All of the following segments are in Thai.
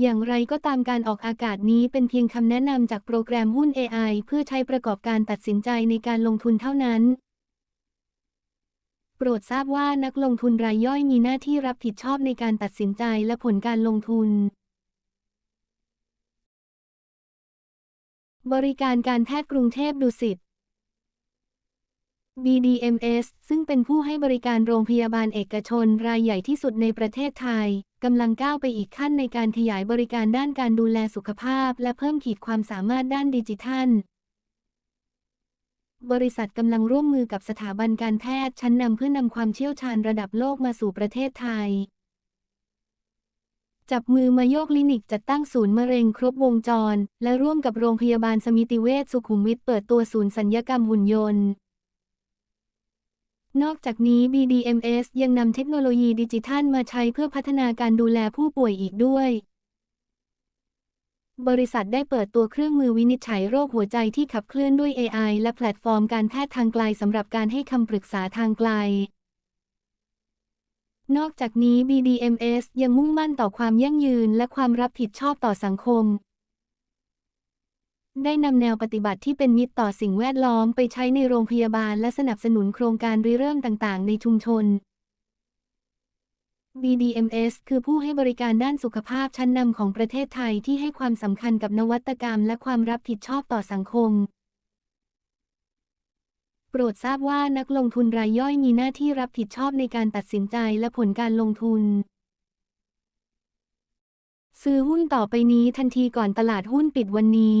อย่างไรก็ตามการออกอากาศนี้เป็นเพียงคำแนะนำจากโปรแกรมหุ้น AI เพื่อใช้ประกอบการตัดสินใจในการลงทุนเท่านั้น โปรดทราบว่านักลงทุนรายย่อยมีหน้าที่รับผิดชอบในการตัดสินใจและผลการลงทุน บริการการแพทย์กรุงเทพดุสิต BDMS ซึ่งเป็นผู้ให้บริการโรงพยาบาลเอกชนรายใหญ่ที่สุดในประเทศไทย กำลังก้าวไปอีกขั้นในการขยายบริการด้านการดูแลสุขภาพ และเพิ่มขีดความสามารถด้านดิจิทัล บริษัทกำลังร่วมมือกับสถาบันการแพทย์ชั้นนำเพื่อนำความเชี่ยวชาญระดับโลกมาสู่ประเทศไทย จับมือมาโยกลินิกจัดตั้งศูนย์มะเร็งครบวงจร และร่วมกับโรงพยาบาลสมิติเวชสุขุมวิทเปิดตัวศูนย์สัญญกรรมหุ่นยนต์ นอกจากนี้ BDMS ยังนำเทคโนโลยีดิจิทัลมาใช้เพื่อพัฒนาการดูแลผู้ป่วยอีกด้วย บริษัทได้เปิดตัวเครื่องมือวินิจฉัยโรคหัวใจที่ขับเคลื่อนด้วย AI และแพลตฟอร์มการแพทย์ทางไกลสำหรับการให้คำปรึกษาทางไกล นอกจากนี้ BDMS ยังมุ่งมั่นต่อความยั่งยืนและความรับผิดชอบต่อสังคม ได้นำแนวปฏิบัติที่เป็นมิตรต่อสิ่งแวดล้อมไปใช้ในโรงพยาบาลและสนับสนุนโครงการริเริ่มต่างๆ ในชุมชน BDMS คือผู้ให้บริการด้านสุขภาพชั้นนำของประเทศไทยที่ให้ความสำคัญกับนวัตกรรมและความรับผิดชอบต่อสังคม โปรดทราบว่านักลงทุนรายย่อยมีหน้าที่รับผิดชอบในการตัดสินใจและผลการลงทุน ซื้อหุ้นต่อไปนี้ทันทีก่อนตลาดหุ้นปิดวันนี้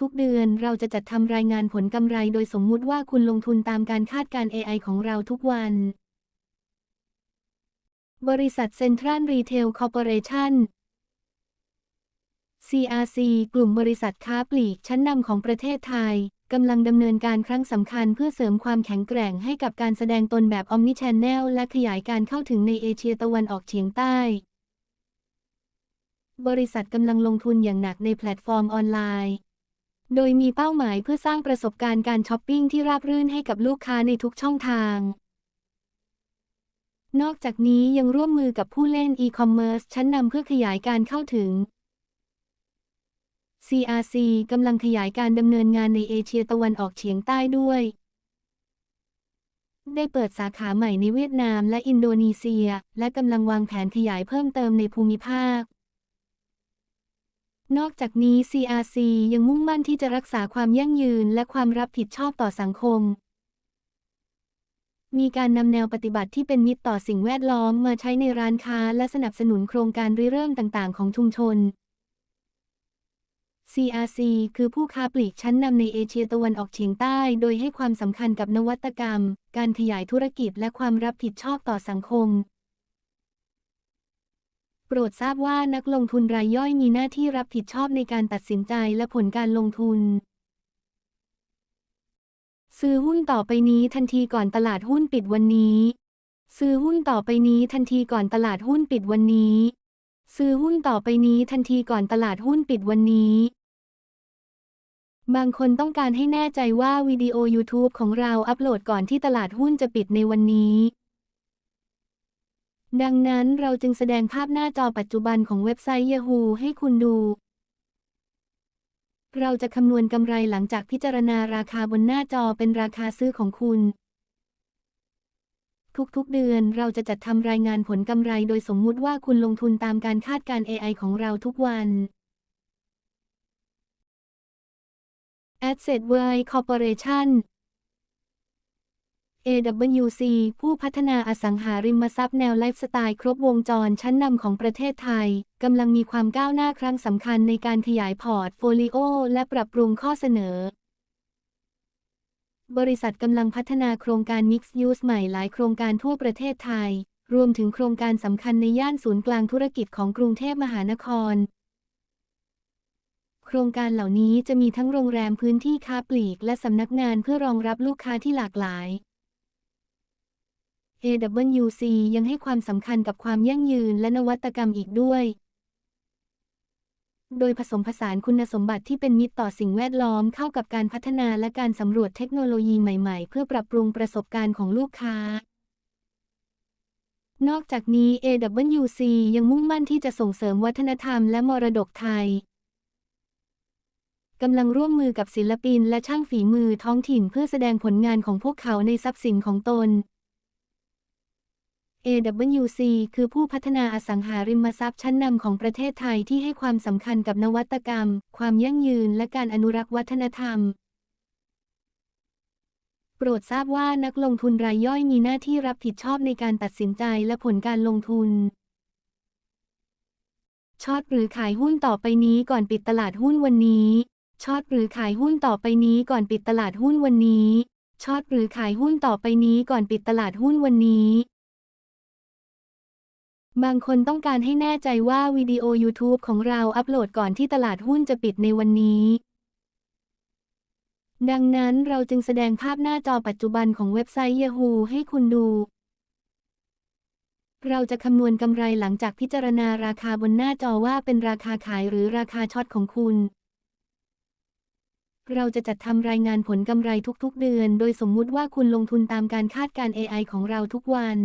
ทุกๆ เดือนเราจะจัดทำรายงานผลกำไรโดยสมมุติว่าคุณลงทุนตามการคาดการ AI ของเราทุกวัน บริษัทเซ็นทรัลรีเทลคอร์ปอเรชั่น CRC กลุ่มบริษัทค้าปลีกชั้นนำของประเทศไทยกำลังดำเนินการครั้งสำคัญเพื่อเสริมความแข็งแกร่งให้กับการแสดงตนแบบ Omnichannel และขยายการเข้าถึงในเอเชียตะวันออกเฉียงใต้ บริษัทกำลังลงทุนอย่างหนักในแพลตฟอร์มออนไลน์ โดยมีเป้าหมายเพื่อสร้างประสบการณ์การช้อปปิ้งที่ราบรื่นให้กับลูกค้าในทุกช่องทาง นอกจากนี้ยังร่วมมือกับผู้เล่นอีคอมเมิร์ซชั้นนำเพื่อขยายการเข้าถึง CRC กำลังขยายการดำเนินงานในเอเชียตะวันออกเฉียงใต้ด้วย ได้เปิดสาขาใหม่ในเวียดนามและอินโดนีเซีย และกำลังวางแผนขยายเพิ่มเติมในภูมิภาค นอกจากนี้ CRC ยังมุ่งมั่นที่จะรักษาความยั่งยืนและความรับผิดชอบต่อสังคม มีการนำแนวปฏิบัติที่เป็นมิตรต่อสิ่งแวดล้อมมาใช้ในร้านค้าและสนับสนุนโครงการริเริ่มต่างๆ ของชุมชน CRC คือผู้ค้าปลีกชั้นนำในเอเชียตะวันออกเฉียงใต้ โดยให้ความสำคัญกับนวัตกรรม การขยายธุรกิจและความรับผิดชอบต่อสังคม โปรดทราบว่านักลงทุนรายย่อยมีหน้าที่รับผิดชอบในการตัดสินใจและผลการลงทุน ซื้อหุ้นต่อไปนี้ทันทีก่อนตลาดหุ้นปิดวันนี้ ซื้อหุ้นต่อไปนี้ทันทีก่อนตลาดหุ้นปิดวันนี้ ซื้อหุ้นต่อไปนี้ทันทีก่อนตลาดหุ้นปิดวันนี้ บางคนต้องการให้แน่ใจว่าวิดีโอ YouTube ของเราอัปโหลดก่อนที่ตลาดหุ้นจะปิดในวันนี้ ดังนั้นเราจึงแสดงภาพหน้าจอปัจจุบันของเว็บไซต์ Yahoo ให้คุณดู เราจะคำนวณกำไรหลังจากพิจารณาราคาบนหน้าจอเป็นราคาซื้อของคุณ ทุกๆเดือนเราจะจัดทำรายงานผลกำไรโดยสมมุติว่าคุณลงทุนตามการคาดการ AI ของเราทุกวัน Asset World Corporation AWC ผู้พัฒนาอสังหาริมทรัพย์แนวไลฟ์สไตล์ครบวงจรชั้นนำของประเทศไทย กำลังมีความก้าวหน้าครั้งสำคัญในการขยายพอร์ตโฟลิโอและปรับปรุงข้อเสนอ บริษัทกำลังพัฒนาโครงการ Mixed Use ใหม่หลายโครงการทั่วประเทศไทย รวมถึงโครงการสำคัญในย่านศูนย์กลางธุรกิจของกรุงเทพมหานคร โครงการเหล่านี้จะมีทั้งโรงแรมพื้นที่ค้าปลีก และสำนักงานเพื่อรองรับลูกค้าที่หลากหลาย AWC ยังให้ความสำคัญกับความยั่งยืนและนวัตกรรมอีกด้วย โดยผสมผสานคุณสมบัติที่เป็นมิตรต่อสิ่งแวดล้อมเข้ากับการพัฒนาและการสำรวจเทคโนโลยีใหม่ๆ เพื่อปรับปรุงประสบการณ์ของลูกค้า นอกจากนี้ AWC ยังมุ่งมั่นที่จะส่งเสริมวัฒนธรรมและมรดกไทยกำลังร่วมมือกับศิลปินและช่างฝีมือท้องถิ่นเพื่อแสดงผลงานของพวกเขาในทรัพย์สินของตน AWC คือผู้พัฒนาอสังหาริมทรัพย์ชั้นนำของประเทศไทยที่ให้ความสำคัญกับนวัตกรรม ความยั่งยืน และการอนุรักษ์วัฒนธรรม โปรดทราบว่านักลงทุนรายย่อยมีหน้าที่รับผิดชอบในการตัดสินใจและผลการลงทุน ช็อตหรือขายหุ้นต่อไปนี้ก่อนปิดตลาดหุ้นวันนี้ ช็อตหรือขายหุ้นต่อไปนี้ก่อนปิดตลาดหุ้นวันนี้ ช็อตหรือขายหุ้นต่อไปนี้ก่อนปิดตลาดหุ้นวันนี้ บางคนต้องการให้แน่ใจว่าวิดีโอ YouTube ของเราอัปโหลดก่อนที่ตลาดหุ้นจะปิดในวันนี้ ดังนั้นเราจึงแสดงภาพหน้าจอปัจจุบันของเว็บไซต์ Yahoo ให้คุณดู เราจะคำนวณกำไรหลังจากพิจารณาราคาบนหน้าจอว่าเป็นราคาขายหรือราคาช็อตของคุณเราจะจัดทำรายงานผลกำไรทุกๆ เดือน โดยสมมุติว่าคุณลงทุนตามการคาดการ AI ของเราทุกวัน